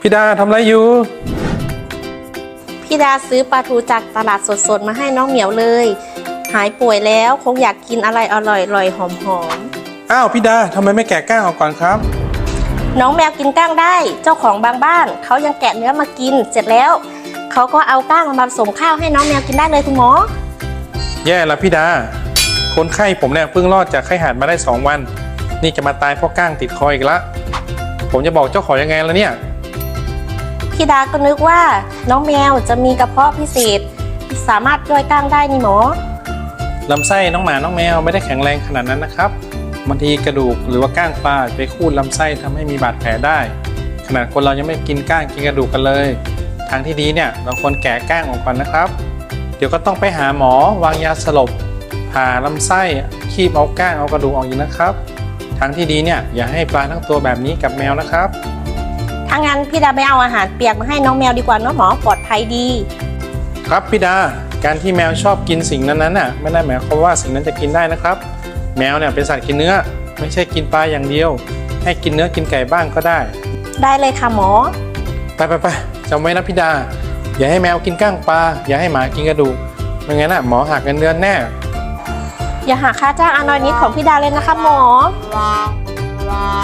พี่ดาทำอะไรอยู่ พี่ดาซื้อปลาทูจากตลาดสดๆ มาให้น้องเหมียวเลย หายป่วยแล้วคงอยากกินอะไรอร่อยๆหอมอ้าวพี่ดาทำไมไม่แกะก้างออกก่อนครับๆน้องแมวกินก้างได้ เจ้าของบางบ้านเขายังแกะเนื้อมากินเสร็จแล้วเขาก็เอาก้างมาผสมข้าวให้น้องแมวกินได้เลยคุณหมอ แย่แล้วพี่ดา คนไข้ผมเนี่ยเพิ่งรอดจากไข้หาดมาได้ 2 วัน นี่จะมาตายเพราะก้างติดคออีกละ ผมจะบอกเจ้าของยังไงล่ะเนี่ย พี่ดาก็นึกว่า น้องแมวจะมีกระเพาะพิเศษ สามารถย่อยก้างได้นี่หมอลำไส้น้องหมาน้องแมวไม่ได้แข็งแรงขนาดนั้นนะครับบางทีกระดูกหรือว่าก้างปลาไปคูดลำไส้ทำให้มีบาดแผลได้ ขนาดคนเรายังไม่กินก้างกินกระดูกกันเลย ทางที่ดีเนี่ยเราควรแกะก้างออกก่อนนะครับ เดี๋ยวก็ต้องไปหาหมอวางยาสลบผ่าลำไส้คีบเอาก้างเอากระดูกออกอีกนะครับ ทางที่ดีเนี่ยอย่าให้ปลาทั้งตัวแบบนี้กับแมวนะครับ ถ้างั้นพี่ดาไม่เอาอาหารเปียกมาให้น้องแมวดีกว่าเนอะหมอปลอดภัยดี ครับพี่ดา การที่แมวชอบกินสิ่งนั้นๆน่ะไม่ได้หมายความว่าสิ่งนั้นจะกินได้นะครับ แมวเนี่ยเป็นสัตว์กินเนื้อ ไม่ใช่กินปลาอย่างเดียว ให้กินเนื้อกินไก่บ้างก็ได้ ได้เลยค่ะหมอ ไปไปไปจำไว้นะพี่ดา อย่าให้แมวกินก้างปลาอย่าให้หมากินกระดูกไม่งั้นน่ะหมอหักเงินเดือนแน่ อย่าหาค่าจ้างอานอยนิดของพี่ดาเลยนะคะหมอ Wow.